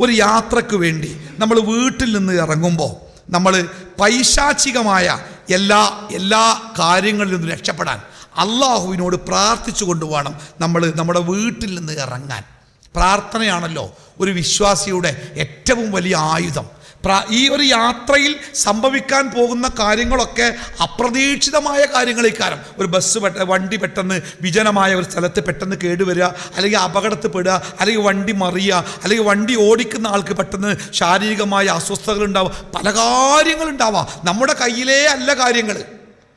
ഒരു യാത്രയ്ക്ക് വേണ്ടി നമ്മൾ വീട്ടിൽ നിന്ന് ഇറങ്ങുമ്പോൾ നമ്മൾ പൈശാചികമായ എല്ലാ എല്ലാ കാര്യങ്ങളിൽ നിന്നും രക്ഷപ്പെടാൻ അള്ളാഹുവിനോട് പ്രാർത്ഥിച്ചു കൊണ്ടുപോകണം നമ്മൾ നമ്മുടെ വീട്ടിൽ നിന്ന് ഇറങ്ങാൻ. പ്രാർത്ഥനയാണല്ലോ ഒരു വിശ്വാസിയുടെ ഏറ്റവും വലിയ ആയുധം. ഈ ഒരു യാത്രയിൽ സംഭവിക്കാൻ പോകുന്ന കാര്യങ്ങളൊക്കെ അപ്രതീക്ഷിതമായ കാര്യങ്ങളേക്കാരം ഒരു ബസ് പെട്ട വണ്ടി പെട്ടെന്ന് വിജനമായ ഒരു സ്ഥലത്ത് പെട്ടെന്ന് കേടുവരിക അല്ലെങ്കിൽ അപകടത്തിൽപ്പെടുക അല്ലെങ്കിൽ വണ്ടി മറിയുക അല്ലെങ്കിൽ വണ്ടി ഓടിക്കുന്ന ആൾക്ക് പെട്ടെന്ന് ശാരീരികമായ അസ്വസ്ഥതകൾ ഉണ്ടാവുക പല കാര്യങ്ങളുണ്ടാവാം നമ്മുടെ കയ്യിലേ അല്ല കാര്യങ്ങൾ.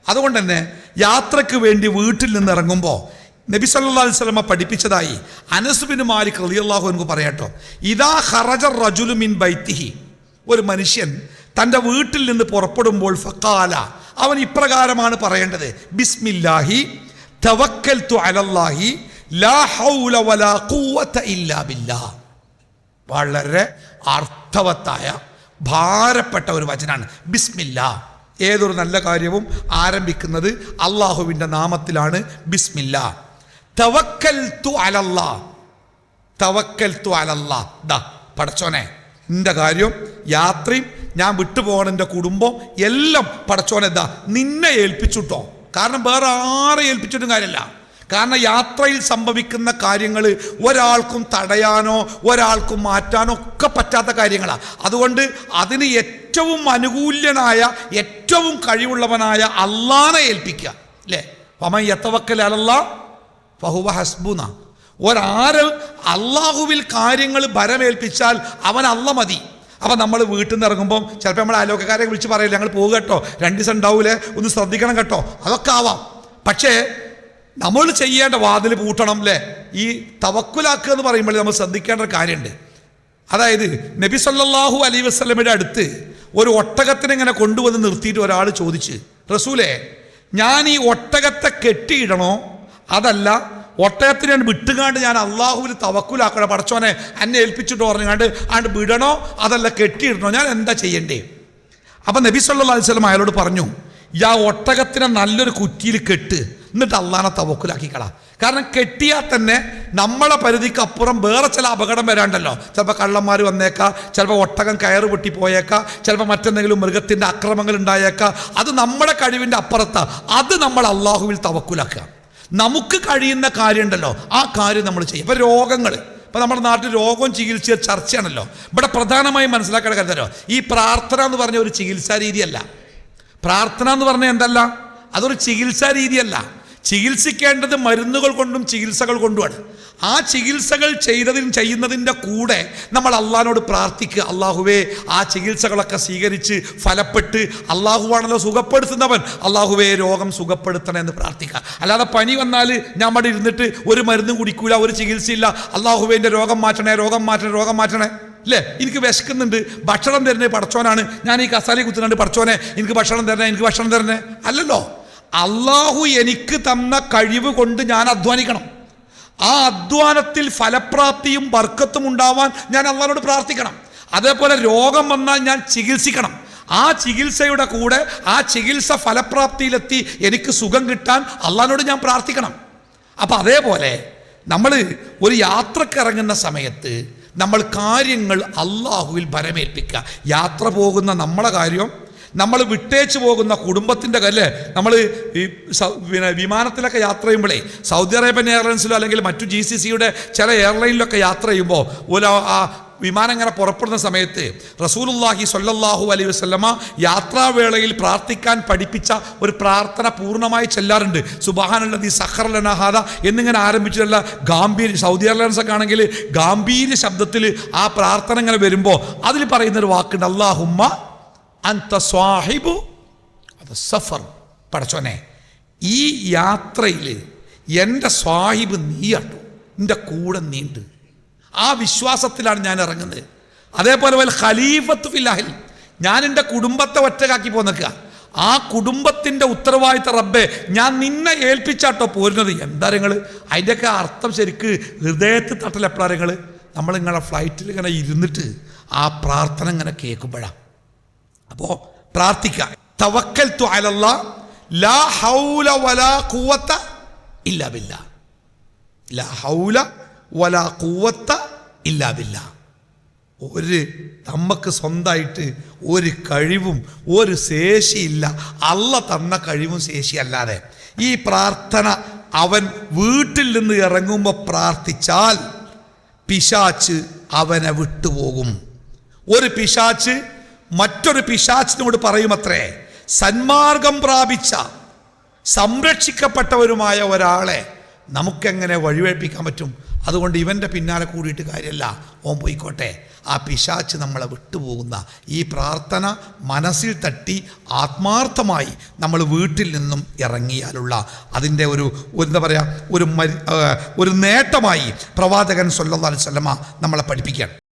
അതുകൊണ്ട് തന്നെ യാത്രയ്ക്ക് വേണ്ടി വീട്ടിൽ നിന്ന് ഇറങ്ങുമ്പോൾ നബി സല്ലല്ലാഹു അലൈഹി വസല്ലമ പഠിപ്പിച്ചതായി അനസ് ബിൻ മാലിക് റളിയല്ലാഹു അൻഹു പറയട്ടോ ഇദാ ഖറജ റജുലു മിൻ ബൈത്തിഹി. ഒരു മനുഷ്യൻ തന്റെ വീട്ടിൽ നിന്ന് പുറപ്പെടുമ്പോൾ ഫക്കാല അവൻ ഇപ്രകാരമാണ് പറയേണ്ടത്. ബിസ്മില്ലാഹി തവക്കൽ തു അലല്ലാഹി ലാ ഹൗല വലാ ഇല്ലാ ബില്ലാ. വളരെ അർത്ഥവത്തായ ഭാരപ്പെട്ട ഒരു വചനാണ്. ബിസ്മില്ല. ഏതൊരു നല്ല കാര്യവും ആരംഭിക്കുന്നത് അള്ളാഹുവിന്റെ നാമത്തിലാണ്. ബിസ്മില്ല. തവക്കൽ തു അലല്ലാ. തവക്കൽ തു അലല്ലാ. ദ പടച്ചോനെ നിന്റെ കാര്യം യാത്രയും ഞാൻ വിട്ടുപോകണം എന്റെ കുടുംബം എല്ലാം പടച്ചോനെ ദാ നിന്നെ ഏൽപ്പിച്ചുട്ടോ. കാരണം വേറെ ആരെ ഏൽപ്പിച്ചിട്ടും കാര്യമല്ല. കാരണം യാത്രയിൽ സംഭവിക്കുന്ന കാര്യങ്ങൾ ഒരാൾക്കും തടയാനോ ഒരാൾക്കും മാറ്റാനോ ഒക്കെ പറ്റാത്ത കാര്യങ്ങളാണ് അതുകൊണ്ട് അതിന് ഏറ്റവും അനുകൂല്യനായ ഏറ്റവും കഴിവുള്ളവനായ അള്ളാനെ ഏൽപ്പിക്കുക. അല്ലേ? പമ യത്തവക്കൽ അലല്ല ഫഹുവ ഹസ്ബുന. ഒരാര് അള്ളാഹുവിൽ കാര്യങ്ങൾ ഭരമേൽപ്പിച്ചാൽ അവൻ അല്ല മതി. അപ്പം നമ്മൾ വീട്ടിൽ നിന്ന് ഇറങ്ങുമ്പം ചിലപ്പോൾ നമ്മൾ അയലോക്കക്കാരെ വിളിച്ച് പറയില്ല ഞങ്ങൾ പോകുക കേട്ടോ. രണ്ട് ദിവസം ഉണ്ടാവൂലേ? ഒന്ന് ശ്രദ്ധിക്കണം കേട്ടോ. അതൊക്കെ ആവാം. പക്ഷേ നമ്മൾ ചെയ്യേണ്ട വാതിൽ പൂട്ടണം അല്ലേ ഈ തവക്കുലാക്കുക എന്ന് പറയുമ്പോൾ നമ്മൾ ശ്രദ്ധിക്കേണ്ട ഒരു കാര്യമുണ്ട്. അതായത് നബി സല്ലാഹു അലൈ വസ്ലമയുടെ അടുത്ത് ഒരു ഒട്ടകത്തിനെ ഇങ്ങനെ കൊണ്ടുവന്ന് നിർത്തിയിട്ട് ഒരാൾ ചോദിച്ച് റസൂലേ ഞാൻ ഈ ഒട്ടകത്തെ കെട്ടിയിടണോ? അതല്ല ഒട്ടകത്തിനെ ഞാൻ വിട്ടുകാണ്ട് ഞാൻ അള്ളാഹുവിൽ തവക്കുലാക്കണ പടച്ചോനെ എന്നെ ഏൽപ്പിച്ചിട്ട് പറഞ്ഞുകൊണ്ട് ആണ്ട് വിടണോ? അതല്ല കെട്ടിയിടണോ? ഞാൻ എന്താ ചെയ്യണ്ടേ? അപ്പം നബി സല്ലല്ലാഹു അലൈഹി വസല്ലം അയാളോട് പറഞ്ഞു യാ ഒട്ടകത്തിനെ നല്ലൊരു കുറ്റിയിൽ കെട്ട് എന്നിട്ട് അള്ളാനെ തവക്കുലാക്കിക്കള. കാരണം കെട്ടിയാൽ തന്നെ നമ്മളെ പരിധിക്ക് അപ്പുറം വേറെ ചില അപകടം വരാണ്ടല്ലോ. ചിലപ്പോൾ കള്ളന്മാർ വന്നേക്കാം ചിലപ്പോൾ ഒട്ടകം കയറ് പൊട്ടി പോയേക്കാം ചിലപ്പോൾ മറ്റെന്തെങ്കിലും മൃഗത്തിന്റെ അക്രമങ്ങൾ ഉണ്ടായേക്കാം. അത് നമ്മുടെ കഴിവിന്റെ അപ്പുറത്താണ് അത് നമ്മൾ അള്ളാഹുവിൽ തവക്കുലാക്കുക. നമുക്ക് കഴിയുന്ന കാര്യമുണ്ടല്ലോ ആ കാര്യം നമ്മൾ ചെയ്യും. ഇപ്പം രോഗങ്ങൾ ഇപ്പം നമ്മുടെ നാട്ടിൽ രോഗവും ചികിത്സ ചർച്ചയാണല്ലോ. ഇവിടെ പ്രധാനമായും മനസ്സിലാക്കേണ്ട കാര്യമല്ലോ ഈ പ്രാർത്ഥന എന്ന് പറഞ്ഞ ഒരു ചികിത്സാ രീതിയല്ല. പ്രാർത്ഥന എന്ന് പറഞ്ഞാൽ എന്തല്ല? അതൊരു ചികിത്സാ രീതിയല്ല. ചികിത്സിക്കേണ്ടത് മരുന്നുകൾ കൊണ്ടും ചികിത്സകൾ കൊണ്ടുമാണ്. ആ ചികിത്സകൾ ചെയ്തതിൻ ചെയ്യുന്നതിന്റെ കൂടെ നമ്മൾ അള്ളഹാനോട് പ്രാർത്ഥിക്കുക. അള്ളാഹുവേ ആ ചികിത്സകളൊക്കെ സ്വീകരിച്ച് ഫലപ്പെട്ട് അള്ളാഹുവാണല്ലോ സുഖപ്പെടുത്തുന്നവൻ. അള്ളാഹുവേ രോഗം സുഖപ്പെടുത്തണേ എന്ന് പ്രാർത്ഥിക്കുക. അല്ലാതെ പനി വന്നാൽ ഞാൻ അവിടെ ഇരുന്നിട്ട് ഒരു മരുന്നും കുടിക്കൂല ഒരു ചികിത്സയില്ല. അള്ളാഹുവേ എന്റെ രോഗം മാറ്റണേ രോഗം മാറ്റണേ രോഗം മാറ്റണേ. അല്ലേ എനിക്ക് വിശക്കുന്നുണ്ട്. ഭക്ഷണം തരണേ പടച്ചോനാണ് ഞാൻ ഈ കസാലി കുത്തുന്നുണ്ട് പടച്ചോനെ എനിക്ക് ഭക്ഷണം തരണേ എനിക്ക് ഭക്ഷണം തരണേ. അല്ലല്ലോ? അള്ളാഹു എനിക്ക് തന്ന കഴിവ് കൊണ്ട് ഞാൻ അധ്വാനിക്കണം. ആ അധ്വാനത്തിൽ ഫലപ്രാപ്തിയും ബർക്കത്തും ഉണ്ടാവാൻ ഞാൻ അള്ളാഹിനോട് പ്രാർത്ഥിക്കണം. അതേപോലെ രോഗം വന്നാൽ ഞാൻ ചികിത്സിക്കണം. ആ ചികിത്സയുടെ കൂടെ ആ ചികിത്സ ഫലപ്രാപ്തിയിലെത്തി എനിക്ക് സുഖം കിട്ടാൻ അള്ളാഹിനോട് ഞാൻ പ്രാർത്ഥിക്കണം. അപ്പം അതേപോലെ നമ്മൾ ഒരു യാത്രയ്ക്ക് ഇറങ്ങുന്ന സമയത്ത് നമ്മൾ കാര്യങ്ങൾ അള്ളാഹുവിൽ ഭരമേൽപ്പിക്കുക. യാത്ര പോകുന്ന നമ്മളെ കാര്യം നമ്മൾ വിട്ടേച്ച് പോകുന്ന കുടുംബത്തിന്റെ കല്ല് നമ്മൾ ഈ പിന്നെ വിമാനത്തിലൊക്കെ യാത്ര ചെയ്യുമ്പോഴേ സൗദി അറേബ്യൻ എയർലൈൻസിലോ അല്ലെങ്കിൽ മറ്റു ജി സി സിയുടെ ചില എയർലൈനിലൊക്കെ യാത്ര ചെയ്യുമ്പോൾ ഒരു ആ വിമാനം ഇങ്ങനെ പുറപ്പെടുന്ന സമയത്ത് റസൂലുല്ലാഹി സൊല്ലാഹു അലൈ വസല്ലമ യാത്രാവേളയിൽ പ്രാർത്ഥിക്കാൻ പഠിപ്പിച്ച ഒരു പ്രാർത്ഥന പൂർണമായി ചെല്ലാറുണ്ട്. സുബാനുള്ളതി സഹർലനഹാദ എന്നിങ്ങനെ ആരംഭിച്ചിട്ടുള്ള ഗാംഭീര്യ സൗദി എയർലൈൻസ് ഒക്കെ ആണെങ്കിൽ ഗാംഭീര്യ ശബ്ദത്തിൽ ആ പ്രാർത്ഥന ഇങ്ങനെ വരുമ്പോൾ അതിൽ പറയുന്നൊരു വാക്കുണ്ട് അള്ളാഹുമ്മ അന്ത സ്വാഹിബു അത് സഫർ. പടച്ചോനെ ഈ യാത്രയിൽ എന്റെ സ്വാഹിബ് നീയാട്ടോ എന്റെ കൂടെ നീണ്ട്. ആ വിശ്വാസത്തിലാണ് ഞാൻ ഇറങ്ങുന്നത്. അതേപോലെ പോലെ ഖലീഫത്ത് ഫില്ലാഹിൽ ഞാൻ എന്റെ കുടുംബത്തെ ഒറ്റക്കാക്കി പോന്നിക്കുക. ആ കുടുംബത്തിന്റെ ഉത്തരവാദിത്ത റബ്ബെ ഞാൻ നിന്നെ ഏൽപ്പിച്ചാട്ടോ പോരുന്നത്. എന്താ നിങ്ങൾ അതിന്റെയൊക്കെ അർത്ഥം ശരിക്ക് ഹൃദയത്തിൽ എപ്പോഴാണ് നിങ്ങൾ നിങ്ങളെ? ഫ്ലൈറ്റിൽ ഇങ്ങനെ ഇരുന്നിട്ട് ആ പ്രാർത്ഥന ഇങ്ങനെ കേൾക്കുമ്പോഴാണ് അപ്പോൾ പ്രാർത്ഥിക്കാം. തവക്കൽ അലല്ല ലാ ഹൗല വലാ ലാ ഹൗല വലാ ഒരു നമുക്ക് സ്വന്തമായിട്ട് ഒരു കഴിവും ഒരു ശേഷിയില്ല. അല്ല തന്ന കഴിവും ശേഷിയല്ലാതെ ഈ പ്രാർത്ഥന അവൻ വീട്ടിൽ നിന്ന് ഇറങ്ങുമ്പോൾ പ്രാർത്ഥിച്ചാൽ പിശാച്ച് അവനെ വിട്ടുപോകും. ഒരു പിശാച്ച് മറ്റൊരു പിശാച്ചിനോട് പറയുമത്രേ സന്മാർഗം പ്രാപിച്ച സംരക്ഷിക്കപ്പെട്ടവരുമായ ഒരാളെ നമുക്കെങ്ങനെ വഴിവേൽപ്പിക്കാൻ പറ്റും? അതുകൊണ്ട് ഇവന്റെ പിന്നാലെ കൂടിയിട്ട് കാര്യമല്ല ഓം പോയിക്കോട്ടെ. ആ പിശാച്ച് നമ്മളെ വിട്ടുപോകുന്ന ഈ പ്രാർത്ഥന മനസ്സിൽ തട്ടി ആത്മാർത്ഥമായി നമ്മൾ വീട്ടിൽ നിന്നും ഇറങ്ങിയാലുള്ള അതിന്റെ ഒരു എന്താ പറയുക ഒരു ഒരു നേട്ടമായി പ്രവാചകൻ അലൈഹി വസല്ലമ നമ്മളെ പഠിപ്പിക്കുകയാണ്.